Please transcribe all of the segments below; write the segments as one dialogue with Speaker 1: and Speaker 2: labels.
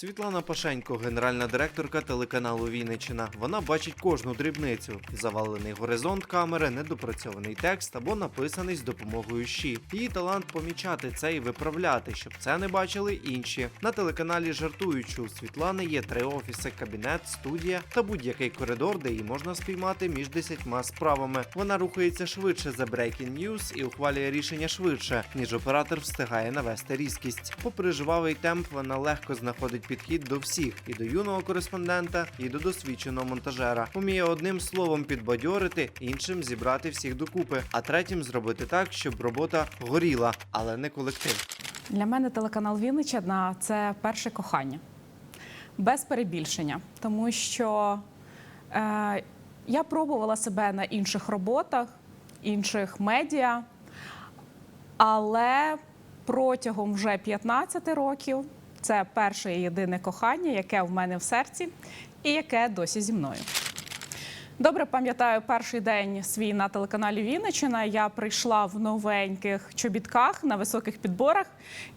Speaker 1: Світлана Пашенько, генеральна директорка телеканалу Вінниччина. Вона бачить кожну дрібницю: завалений горизонт камери, недопрацьований текст або написаний з допомогою щі. Її талант помічати це і виправляти, щоб це не бачили інші. На телеканалі жартують, що у Світлани є три офіси: кабінет, студія та будь-який коридор, де її можна спіймати між десятьма справами. Вона рухається швидше за Breaking News і ухвалює рішення швидше, ніж оператор встигає навести різкість. Попри жвавий темп, вона легко знаходить підхід до всіх і до юного кореспондента, і до досвідченого монтажера. Уміє одним словом підбадьорити, іншим зібрати всіх докупи, а третім зробити так, щоб робота горіла, але не колектив.
Speaker 2: Для мене телеканал Вінниччина – це перше кохання. Без перебільшення. Тому що е, я пробувала себе на інших роботах, інших медіа, але протягом вже 15 років це перше і єдине кохання, яке в мене в серці і яке досі зі мною. Добре пам'ятаю перший день свій на телеканалі Вінниччина. Я прийшла в новеньких чобітках на високих підборах.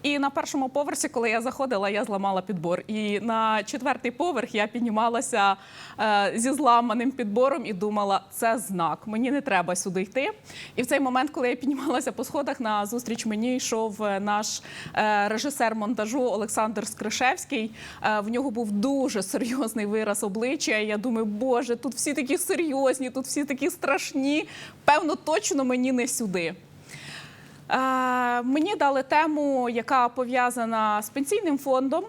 Speaker 2: І на першому поверсі, коли я заходила, я зламала підбор. І на четвертий поверх я піднімалася е, зі зламаним підбором і думала, це знак. Мені не треба сюди йти. І в цей момент, коли я піднімалася по сходах, на зустріч мені йшов е, наш е, режисер монтажу Олександр Скришевський. Е, в нього був дуже серйозний вираз обличчя. Я думаю, боже, тут всі такі серйозні, тут всі такі страшні. Певно, точно мені не сюди. Е, мені дали тему, яка пов'язана з пенсійним фондом.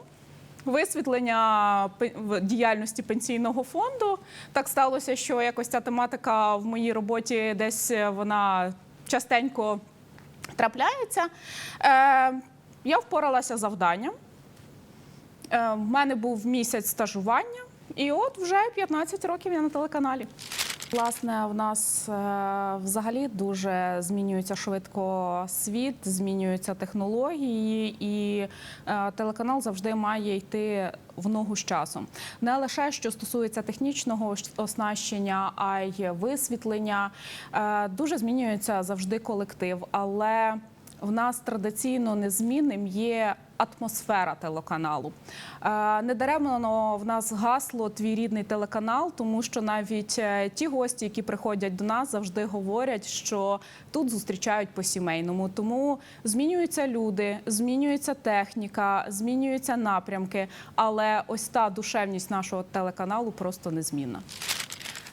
Speaker 2: Висвітлення діяльності пенсійного фонду так сталося, що якось ця тематика в моїй роботі десь е, вона частенько трапляється. Е, я впоралася завданням. Е, в мене був місяць стажування, і от вже 15 років я на телеканалі. Власне, в нас е, взагалі дуже змінюється швидко світ, змінюються технології, і е, телеканал завжди має йти в ногу з часом. Не лише що стосується технічного оснащення, а й висвітлення. Е, Дуже змінюється завжди колектив, але в нас традиційно незмінним є атмосфера телеканалу. Е, Недаремно в нас гасло Твій рідний телеканал, тому що навіть е, ті гості, які приходять до нас, завжди говорять, що тут зустрічають по-сімейному. Тому змінюються люди, змінюється техніка, змінюються напрямки, але ось та душевність нашого телеканалу просто незмінна.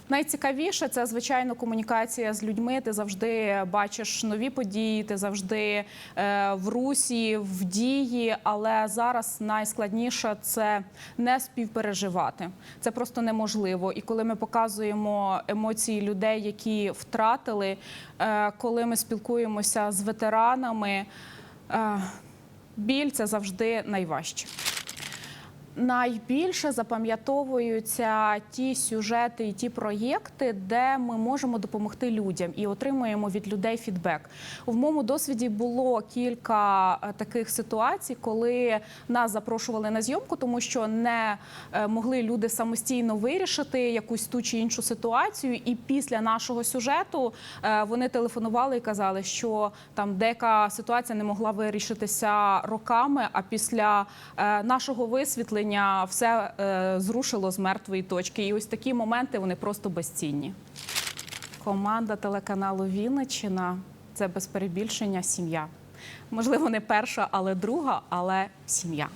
Speaker 2: Найцікавіше це звичайно комунікація з людьми. Ти завжди бачиш нові події, ти завжди е, в русі, в дії. Але зараз найскладніше це не співпереживати. Це просто неможливо. І коли ми показуємо емоції людей, які втратили, е, коли ми спілкуємося з ветеранами, е, біль це завжди найважче. Найбільше запам'ятовуються ті сюжети і ті проєкти, де ми можемо допомогти людям і отримуємо від людей фідбек. В моєму досвіді було кілька е, таких ситуацій, коли нас запрошували на зйомку, тому що не е, могли люди самостійно вирішити якусь ту чи іншу ситуацію. І після нашого сюжету е, вони телефонували і казали, що там деяка ситуація не могла вирішитися роками, а після нашого висвітлення все е, зрушило з мертвої точки. І ось такі моменти вони просто безцінні. Команда телеканалу Вінниччина це без перебільшення сім'я. Можливо, не перша, але друга, але сім'я.